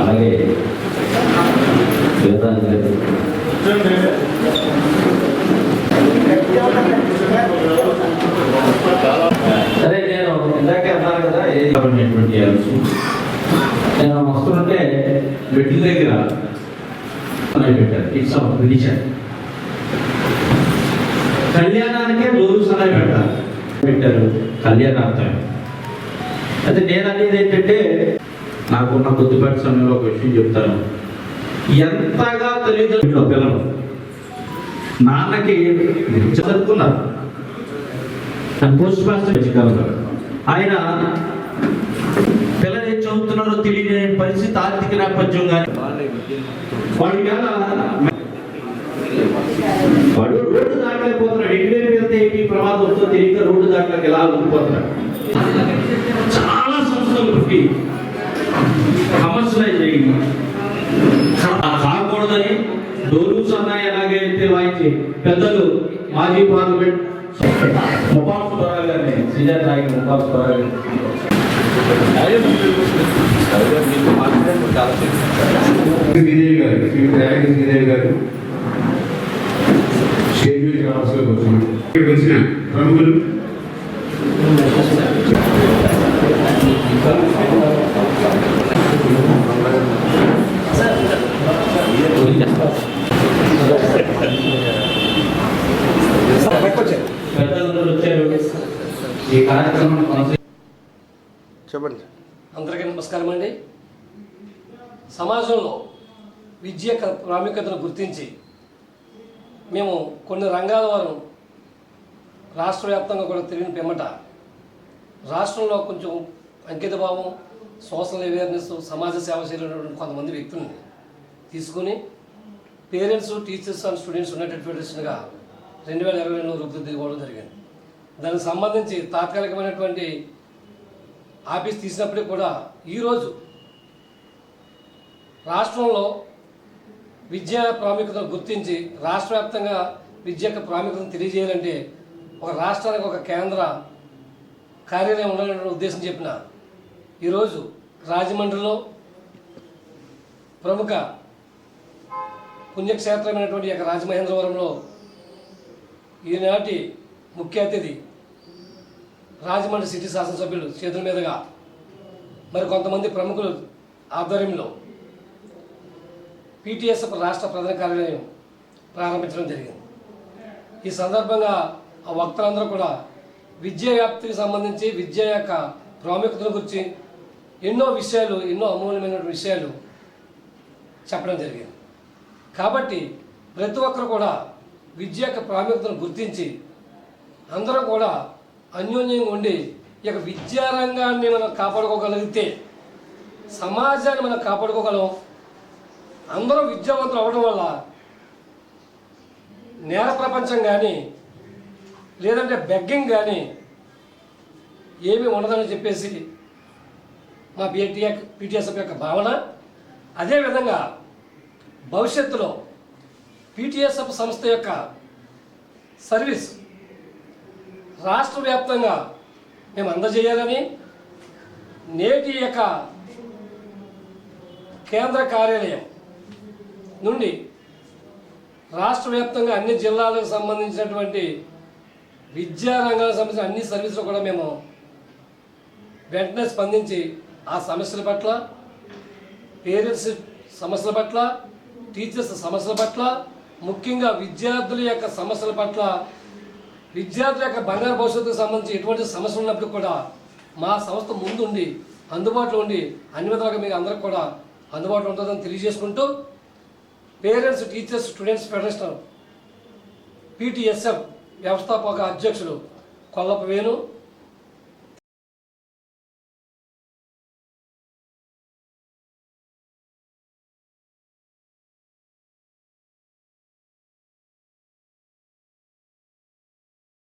అలాగే వేదాంజలి సరే నేను ఇందాకే అన్నాను కదా ఏ గవర్నమెంట్ చేయాల్సి? నేను వస్తుంటే మెట్ల దగ్గర పెట్టారు ఇట్స్ అవర్ రిలీజన్ కళ్యాణానికే రోజు సలహా పెట్టారు. పెట్టారు కళ్యాణార్థం అయితే నేను అనేది ఏంటంటే నాకున్న కొద్దిపాటి సమయంలో ఒక విషయం చెప్తాను. ఎంతగా తల్లిదండ్రులు పిల్లలు. నాన్నకి చదువుకున్నారు. తన పోస్ట్ మాస్టర్ మధ్యకాలంలో ఆయన పిల్లలు ఏం చదువుతున్నారో తెలియని పరిస్థితి ఆర్థిక నేపథ్యం కానీ వాడి వాడు రోడ్డు దాటలేకపోతున్నాడు. ఎటువైపు వెళ్తే ఏంటి ప్రమాదం వస్తుందో తెలియక రోడ్డు దాటలేక ఎలా ఉండిపోతున్నాడు. చాలా సంస్థలు పుట్టి కమర్షియలైజ్ కాకూడదని డోలు సన్నాయి ఎలాగైతే వాయించి పెద్దలు మాజీ పార్లమెంట్ ముపాల్ సుబ్బారావు గారిని సీనియర్ నాయకులు ముపాల్ సుబ్బారావు గారిని శ్రీదేవి గారు శ్రీ ప్రయాగ శ్రీదేవి గారు రావాల్సిన ప్రముఖులు చెప్పండి. అందరికీ నమస్కారం అండి. సమాజంలో విద్య యొక్క ప్రాముఖ్యతను గుర్తించి మేము కొన్ని రంగాల వారు రాష్ట్ర వ్యాప్తంగా కూడా తిరిగిన పిమ్మట రాష్ట్రంలో కొంచెం అంకిత భావం సోషల్ అవేర్నెస్ సమాజ సేవ చేయలేనటువంటి కొంతమంది వ్యక్తుల్ని తీసుకుని parents teachers and students united ఫెడరేషన్గా రెండు వేల ఇరవై రెండులో రూపుదిద్దుకోవడం జరిగింది. దానికి సంబంధించి తాత్కాలికమైనటువంటి ఆఫీస్ తీసినప్పటికీ కూడా ఈరోజు రాష్ట్రంలో విద్య ప్రాముఖ్యతను గుర్తించి రాష్ట్ర వ్యాప్తంగా విద్య యొక్క ప్రాముఖ్యతను తెలియజేయాలంటే ఒక రాష్ట్రానికి ఒక కేంద్ర కార్యాలయం ఉండాలనే ఉద్దేశం చెప్పిన ఈరోజు రాజమండ్రిలో ప్రముఖ పుణ్యక్షేత్రమైనటువంటి యొక్క రాజమహేంద్రవరంలో ఈనాటి ముఖ్య అతిథి రాజమండ్రి సిటీ శాసనసభ్యులు చేతుల మీదుగా మరి కొంతమంది ప్రముఖులు ఆధ్వర్యంలో పీటీఎస్ఎఫ్ రాష్ట్ర ప్రధాన కార్యాలయం ప్రారంభించడం జరిగింది. ఈ సందర్భంగా ఆ వక్తలందరూ కూడా విద్యా వ్యాప్తికి సంబంధించి విద్య యొక్క ప్రాముఖ్యతను గురించి ఎన్నో విషయాలు ఎన్నో అమూల్యమైన విషయాలు చెప్పడం జరిగింది. కాబట్టి ప్రతి ఒక్కరు కూడా విద్య యొక్క ప్రాముఖ్యతను గుర్తించి అందరూ కూడా అన్యోన్యంగా ఉండి ఈ యొక్క విద్యారంగాన్ని మనం కాపాడుకోగలిగితే సమాజాన్ని మనం కాపాడుకోగలం. అందరూ విద్యావంతులు అవ్వడం వల్ల నేర ప్రపంచం కానీ లేదంటే బెగ్గింగ్ కానీ ఏమీ ఉండదని చెప్పేసి మా పిటి పీటీఎస్ఎఫ్ యొక్క భావన. అదేవిధంగా భవిష్యత్తులో పీటీఎస్ఎఫ్ సంస్థ యొక్క సర్వీస్ రాష్ట్ర వ్యాప్తంగా మేము అందజేయాలని నేటి యొక్క కేంద్ర కార్యాలయం నుండి రాష్ట్ర వ్యాప్తంగా అన్ని జిల్లాలకు సంబంధించినటువంటి విద్యా రంగానికి సంబంధించిన అన్ని సర్వీసులు కూడా మేము వెంటనే స్పందించి ఆ సమస్యల పట్ల పేరెంట్స్ సమస్యల పట్ల టీచర్స్ సమస్యల పట్ల ముఖ్యంగా విద్యార్థుల యొక్క సమస్యల పట్ల విద్యార్థుల యొక్క బంగారు భవిష్యత్తుకు సంబంధించి ఎటువంటి సమస్యలు ఉన్నప్పుడు కూడా మా సంస్థ ముందుండి అందుబాటులో ఉండి అన్ని విధాలుగా మీకు అందరికి కూడా అందుబాటులో ఉంటుందని తెలియజేసుకుంటూ parents teachers students federation PTSF వ్యవస్థాపక అధ్యక్షులు కొల్లప వేణు